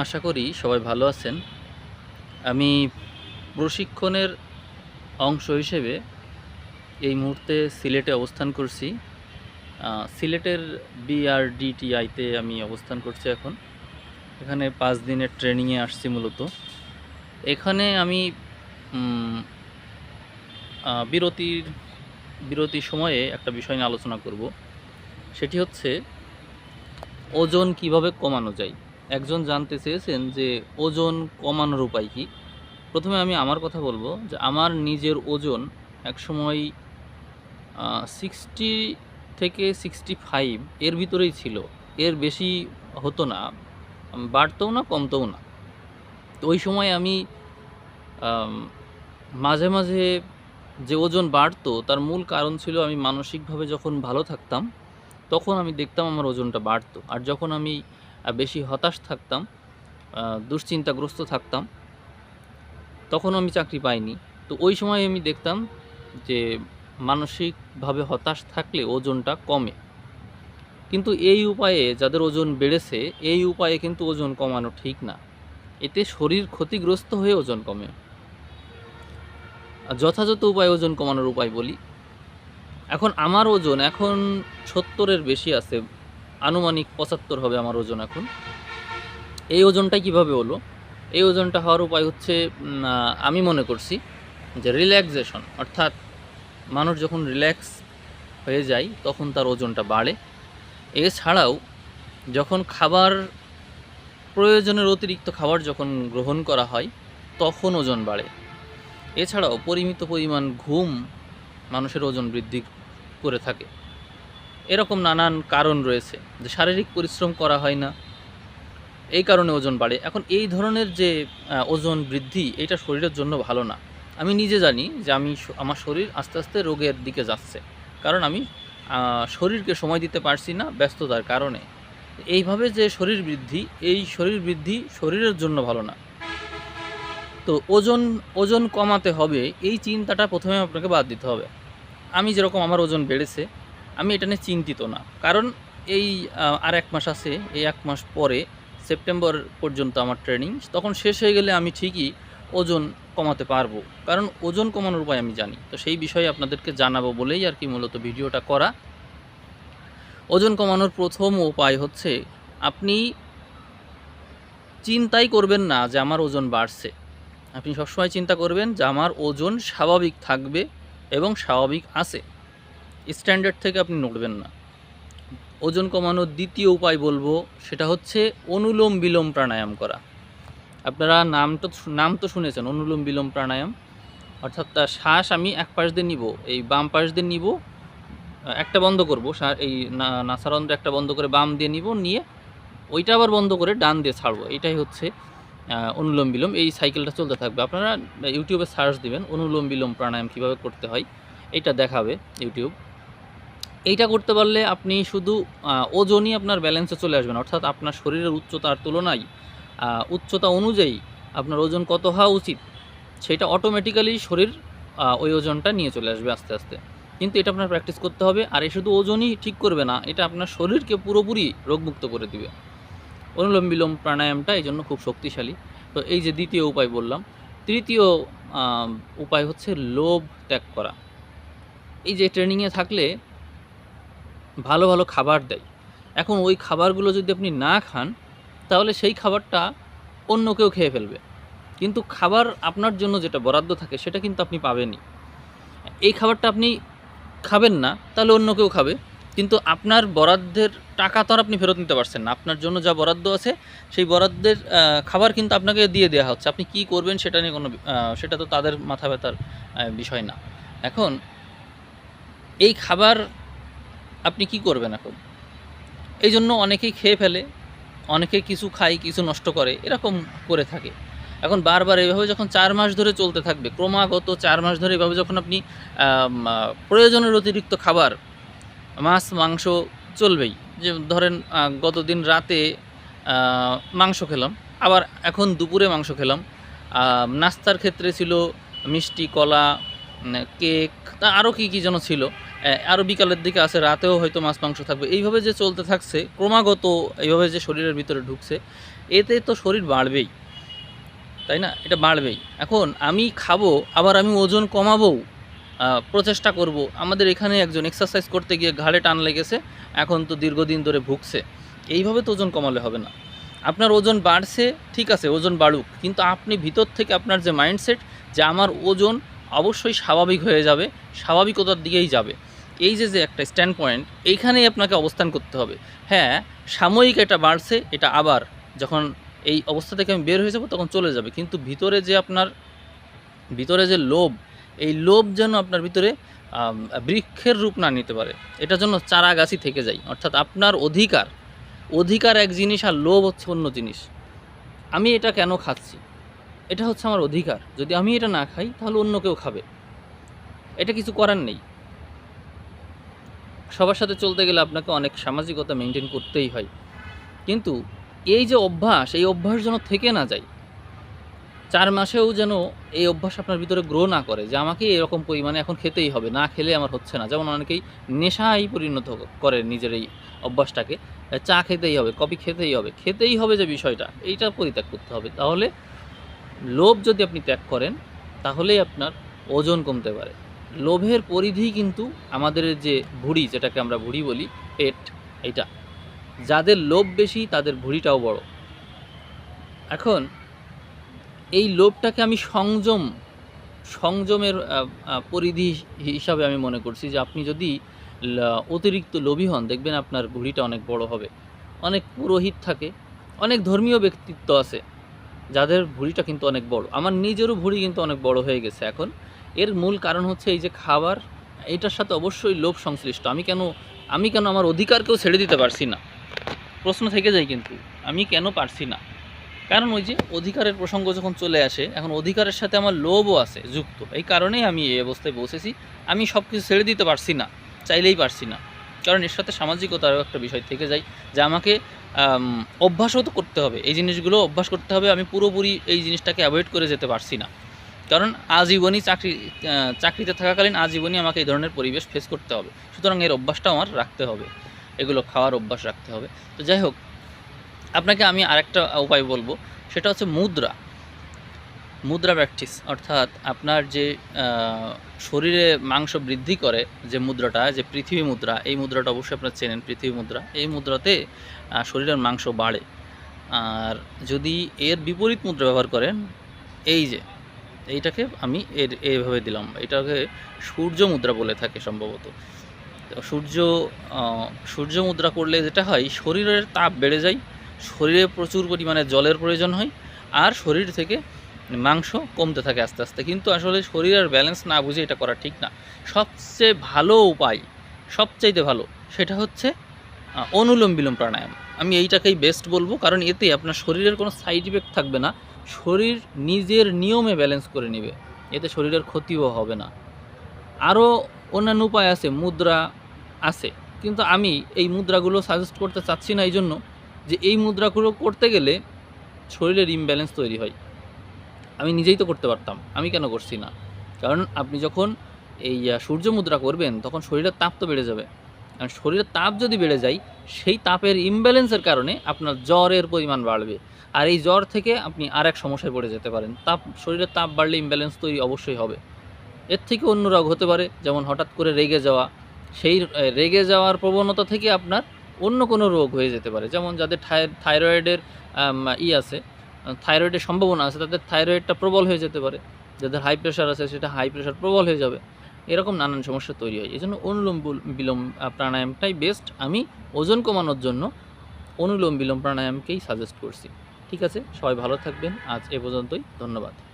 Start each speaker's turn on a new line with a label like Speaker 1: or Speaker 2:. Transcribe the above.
Speaker 1: আশা করি সবাই ভালো আছেন। আমি প্রশিক্ষণের অংশ হিসেবে এই মুহূর্তে সিলেটে অবস্থান করছি। সিলেটের বিআরডিটিআইতে আমি অবস্থান করছি এখন। এখানে পাঁচ দিনের ট্রেনিংয়ে আসছি মূলত। এখানে আমি বিরতির, বিরতি সময়ে একটা বিষয় নিয়ে আলোচনা করব। সেটি হচ্ছে ওজন কীভাবে কমানো যায়? একজন জানতে চেয়েছেন যে ওজন কমানোর উপায় কি। প্রথমে আমি আমার কথা বলব যে আমার নিজের ওজন একসময় সিক্সটি থেকে সিক্সটি ফাইভ এর ভিতরেই ছিল। এর বেশি হতো না, বাড়তেও না, কমতেও না। তো ওই সময় আমি, মাঝে মাঝে যে ওজন বাড়তো তার মূল কারণ ছিল আমি মানসিকভাবে যখন ভালো থাকতাম, তখন আমি দেখতাম আমার ওজনটা বাড়তো। আর যখন আমি বেশি হতাশ থাকতাম দুশ্চিন্তাগ্রস্ত থাকতাম। তখন আমি চাকরি পাইনি। তো ওই সময় আমি দেখতাম যে মানসিকভাবে হতাশ থাকলে ওজনটা কমে। কিন্তু এই উপায়ে যাদের ওজন বেড়েছে, এই উপায়ে কিন্তু ওজন কমানো ঠিক না। এতে শরীর ক্ষতিগ্রস্ত হয়ে ওজন কমে। আর যথাযথ উপায় ওজন কমানোর উপায় বলি। এখন আমার ওজন এখন সত্তরের বেশি আছে। আনুমানিক পঁচাত্তর হবে আমার ওজন এখন। এই ওজনটা কীভাবে হলো? এই ওজনটা হওয়ার উপায় হচ্ছে আমি মনে করছি যে রিল্যাক্সেশন অর্থাৎ মানুষ যখন রিল্যাক্স হয়ে যায়, তখন তার ওজনটা বাড়ে। এছাড়াও যখন খাবার, প্রয়োজনের অতিরিক্ত খাবার যখন গ্রহণ করা হয়, তখন ওজন বাড়ে। এছাড়াও পরিমিত পরিমাণ ঘুম মানুষের ওজন বৃদ্ধি করে থাকে। এরকম নানান কারণ রয়েছে যে শারীরিক পরিশ্রম করা হয় না। এই কারণে ওজন বাড়ে। এখন এই ধরনের যে ওজন বৃদ্ধি, এটা শরীরের জন্য ভালো না। আমি নিজে জানি যে আমি আমার শরীর আস্তে আস্তে রোগের দিকে যাচ্ছে। কারণ আমি শরীরকে সময় দিতে পারছি না ব্যস্ততার কারণে। এইভাবে যে শরীর বৃদ্ধি, এই শরীর বৃদ্ধি শরীরের জন্য ভালো না। তো ওজন ওজন কমাতে হবে, এই চিন্তাটা প্রথমে আপনাকে বাদ দিতে হবে। আমি যেরকম আমার ওজন বেড়েছে আমি এটা নিয়ে চিন্তিত না। কারণ এই আর এক মাস আছে, এই এক মাস পরে সেপ্টেম্বর পর্যন্ত আমার ট্রেনিং তখন শেষ হয়ে গেলে আমি ঠিকই ওজন কমাতে পারব। কারণ ওজন কমানোর উপায় আমি জানি। তো সেই বিষয়ে আপনাদেরকে জানাব বলেই আর কি মূলত ভিডিওটা করা। ওজন কমানোর প্রথম উপায় হচ্ছে, আপনি চিন্তাই করবেন না যে আমার ওজন বাড়ছে। আপনি সবসময় চিন্তা করবেন যে আমার ওজন স্বাভাবিক থাকবে এবং স্বাভাবিক আছে। স্ট্যান্ডার্ড থেকে আপনি নড়বেন না। ওজন কমানোর দ্বিতীয় উপায় বলব, সেটা হচ্ছে অনুলোম বিলোম প্রাণায়াম করা। আপনারা নাম তো নাম তো শুনেছেন, অনুলোম বিলোম প্রাণায়াম। অর্থাৎ তার শ্বাস আমি এক পাশ দিয়ে নিব, এই বাম পাশ দিয়ে নিব, একটা বন্ধ করব এই নাসারন্ধ্র একটা বন্ধ করে বাম দিয়ে নিব, নিয়ে ওইটা আবার বন্ধ করে ডান দিয়ে ছাড়বো। এটাই হচ্ছে অনুলোম বিলোম। এই সাইকেলটা চলতে থাকবে। আপনারা ইউটিউবে সার্চ দিবেন, অনুলোম বিলোম প্রাণায়াম কীভাবে করতে হয়, এটা দেখাবে ইউটিউব। এইটা করতে পারলে আপনি শুধু ওজনই আপনার ব্যালেন্সে চলে আসবেন অর্থাৎ আপনার শরীরের উচ্চতার তুলনায় উচ্চতা অনুযায়ী আপনার ওজন কত হওয়া উচিত, সেটা অটোমেটিক্যালি শরীর ওই ওজনটা নিয়ে চলে আসবে আস্তে আস্তে। কিন্তু এটা আপনার প্র্যাকটিস করতে হবে, আর এই শুধু ওজনই ঠিক করবে না, এটা আপনার শরীরকে পুরোপুরি রোগমুক্ত করে দিবে। অনুলোম বিলোম প্রাণায়ামটা এই জন্য খুব শক্তিশালী। তো এই যে দ্বিতীয় উপায় বললাম, তৃতীয় উপায় হচ্ছে লোভ ত্যাগ করা। এই যে ট্রেনিংয়ে থাকলে ভালো ভালো খাবার দেয়। এখন ওই খাবারগুলো যদি আপনি না খান, তাহলে সেই খাবারটা অন্য কেউ খেয়ে ফেলবে। কিন্তু খাবার আপনার জন্য যেটা বরাদ্দ থাকে, সেটা কিন্তু আপনি পাবেনই। এই খাবারটা আপনি খাবেন না, তাহলে অন্য কেউ খাবে। কিন্তু আপনার বরাদ্দের টাকা তো আর আপনি ফেরত নিতে পারছেন না। আপনার জন্য যা বরাদ্দ আছে, সেই বরাদ্দের খাবার কিন্তু আপনাকে দিয়ে দেওয়া হচ্ছে। আপনি কি করবেন সেটা নিয়ে কোনো সেটা তো তাদের মাথা ব্যথার বিষয় না। এখন এই খাবার আপনি কি করবেন এখন? এই জন্য অনেকেই খেয়ে ফেলে, অনেকে কিছু খায়, কিছু নষ্ট করে, এরকম করে থাকে। এখন বারবার এইভাবে যখন চার মাস ধরে চলতে থাকবে, ক্রমাগত চার মাস ধরে এভাবে যখন আপনি প্রয়োজনের অতিরিক্ত খাবার, মাছ, মাংস চলবেই। যে ধরেন গতদিন রাতে মাংস খেলাম, আবার এখন দুপুরে মাংস খেলাম। নাস্তার ক্ষেত্রে ছিল মিষ্টি, কলা কেক, তা আরও কী কী যেন ছিল। আরও বিকালের দিকে আছে, রাতেও হয়তো মাছ মাংস থাকবে। এইভাবে যে চলতে থাকছে, ক্রমাগত এইভাবে যে শরীরের ভিতরে ঢুকছে, এতে তো শরীর বাড়বেই, তাই না? এটা বাড়বেই। এখন আমি খাব, আবার আমি ওজন কমাবো প্রচেষ্টা করব। আমাদের এখানে একজন এক্সারসাইজ করতে গিয়ে ঘাড়ে টান লেগেছে, এখন তো দীর্ঘদিন ধরে ভুগছে। এইভাবে তো ওজন কমালে হবে না। আপনার ওজন বাড়ছে, ঠিক আছে, ওজন বাড়ুক, কিন্তু আপনি ভিতর থেকে আপনার যে মাইন্ডসেট যে আমার ওজন অবশ্যই স্বাভাবিক হয়ে যাবে, স্বাভাবিকতার দিকেই যাবে। এই যে যে একটা স্ট্যান্ড পয়েন্ট এইখানেই আপনাকে অবস্থান করতে হবে। হ্যাঁ সাময়িক এটা বাড়ছে, এটা আবার যখন এই অবস্থা থেকে আমি বের হয়ে যাব তখন চলে যাবে। কিন্তু ভিতরে যে আপনার, ভিতরে যে লোভ, এই লোভ যেন আপনার ভিতরে বৃক্ষের রূপ না নিতে পারে। এটার জন্য চারা গাছই থেকে যায়। অর্থাৎ আপনার অধিকার অধিকার এক জিনিস আর লোভ হচ্ছে অন্য জিনিস। আমি এটা কেন খাচ্ছি? এটা হচ্ছে আমার অধিকার। যদি আমি এটা না খাই, তাহলে অন্য কেউ খাবে। এটা কিছু করার নেই। সবার সাথে চলতে গেলে আপনাকে অনেক সামাজিকতা মেনটেন করতেই হয়। কিন্তু এই যে অভ্যাস, এই অভ্যাস যেন থেকে না যায়, চার মাসেও যেন এই অভ্যাস আপনার ভিতরে গ্রো না করে, যে আমাকে এরকম পরিমাণে এখন খেতেই হবে, না খেলে আমার হচ্ছে না। যেমন অনেকেই নেশায় পরিণত করে নিজের এই অভ্যাসটাকে, চা খেতেই হবে, কফি খেতেই হবে খেতেই হবে যে বিষয়টা, এইটা পরিত্যাগ করতে হবে। তাহলে লোভ যদি আপনি ত্যাগ করেন, তাহলেই আপনার ওজন কমতে পারে। লোভের পরিধি কিন্তু আমাদের যে ভুঁড়ি, যেটাকে আমরা ভুঁড়ি বলি, পেট এটা যাদের লোভ বেশি, তাদের ভুঁড়িটাও বড়। এখন, এই লোভটাকে আমি সংযম, সংযমের পরিধি হিসাবে আমি মনে করছি যে আপনি যদি অতিরিক্ত লোভী হন, দেখবেন আপনার ভুঁড়িটা অনেক বড় হবে। অনেক পুরোহিত থাকে, অনেক ধর্মীয় ব্যক্তিত্ব আছে, যাদের ভুঁড়িটা কিন্তু অনেক বড়। আমার নিজেরও ভুঁড়ি কিন্তু অনেক বড় হয়ে গেছে এখন। এর মূল কারণ হচ্ছে এই যে খাবার, এটার সাথে অবশ্যই লোভ সংশ্লিষ্ট। আমি কেন আমি কেন আমার অধিকারকেও ছেড়ে দিতে পারছি না? প্রশ্ন থেকে যায় কিন্তু, আমি কেন পারছি না? কারণ ওই যে অধিকারের প্রসঙ্গ যখন চলে আসে, এখন অধিকারের সাথে আমার লোভও আছে, যুক্ত। এই কারণেই আমি এই অবস্থায় বসেছি। আমি সব কিছু ছেড়ে দিতে পারছি না, চাইলেই পারছি না। কারণ এর সাথে সামাজিকতারও একটা বিষয় থেকে যায়, যে আমাকে অভ্যাসও তো করতে হবে। এই জিনিসগুলো অভ্যাস করতে হবে, আমি পুরোপুরি এই জিনিসটাকে অ্যাভয়েড করে যেতে পারছি না। কারণ আজীবনই চাকরি চাকরিতে থাকাকালীন আজীবনই আমাকে এই ধরনের পরিবেশ ফেস করতে হবে। সুতরাং এর অভ্যাসটা আমার রাখতে হবে। এগুলো খাওয়ার অভ্যাস রাখতে হবে। তো যাই হোক, আপনাকে আমি আরেকটা উপায় বলব। সেটা হচ্ছে মুদ্রা। মুদ্রা প্র্যাকটিস অর্থাৎ আপনার যে শরীরে মাংস বৃদ্ধি করে যে মুদ্রাটা, যে পৃথিবী মুদ্রা, এই মুদ্রাটা অবশ্যই আপনারা চেনেন, পৃথিবী মুদ্রা। এই মুদ্রাতে শরীরের মাংস বাড়ে। আর যদি এর বিপরীত মুদ্রা ব্যবহার করেন, এই যে এইটাকে আমি এর এইভাবে দিলাম। এটাকে সূর্য মুদ্রা বলে থাকে সম্ভবত। সূর্য সূর্য মুদ্রা করলে যেটা হয়, শরীরের তাপ বেড়ে যায়, শরীরে প্রচুর পরিমাণে জলের প্রয়োজন হয়, আর শরীর থেকে মাংস কমতে থাকে আস্তে আস্তে। কিন্তু আসলে শরীরের ব্যালেন্স না বুঝে এটা করা ঠিক না। সবচেয়ে ভালো উপায়, সবচাইতে ভালো, সেটা হচ্ছে অনুলোম বিলোম প্রাণায়াম। আমি এইটাকেই বেস্ট বলব, কারণ এতে আপনার শরীরের কোনো সাইড ইফেক্ট থাকবে না। শরীর নিজের নিয়মে ব্যালেন্স করে নেবে। এতে শরীরের ক্ষতিও হবে না। আরও অন্যান্য উপায় আছে, মুদ্রা আছে। কিন্তু আমি এই মুদ্রাগুলো সাজেস্ট করতে চাচ্ছি না এই জন্য যে এই মুদ্রাগুলো করতে গেলে শরীরের ইমব্যালেন্স তৈরি হয়। আমি নিজেই তো করতে পারতাম, আমি কেন করছি না? কারণ আপনি যখন এই সূর্য মুদ্রা করবেন, তখন শরীরের তাপ তো বেড়ে যাবে। আর শরীরের তাপ যদি বেড়ে যায়, সেই তাপের ইমব্যালেন্সের কারণে আপনার জ্বরের পরিমাণ বাড়বে। আর এই জ্বর থেকে আপনি আর এক সমস্যায় পড়ে যেতে পারেন। তাপ, শরীরের তাপ বাড়লে ইমব্যালেন্স তৈরি অবশ্যই হবে। এর থেকে অন্য রোগ হতে পারে, যেমন হঠাৎ করে রেগে যাওয়া। সেই রেগে যাওয়ার প্রবণতা থেকে আপনার অন্য কোনো রোগ হয়ে যেতে পারে, যেমন যাদের থাই- থাইরয়েডের ই আছে থাইরয়েডের সম্ভাবনা আছে, তাদের থাইরয়েডটা প্রবল হয়ে যেতে পারে। যাদের হাই প্রেশার আছে, সেটা হাই প্রেশার প্রবল হয়ে যাবে। এরকম নানান সমস্যা তৈরি হয়। এই জন্য অনুলোম বিলম প্রাণায়ামটাই বেস্ট আমি ওজন কমানোর জন্য অনুলোম বিলোম প্রাণায়ামকেই সাজেস্ট করছি। ঠিক আছে? সবাই ভালো থাকবেন। আজ এ পর্যন্তই। ধন্যবাদ।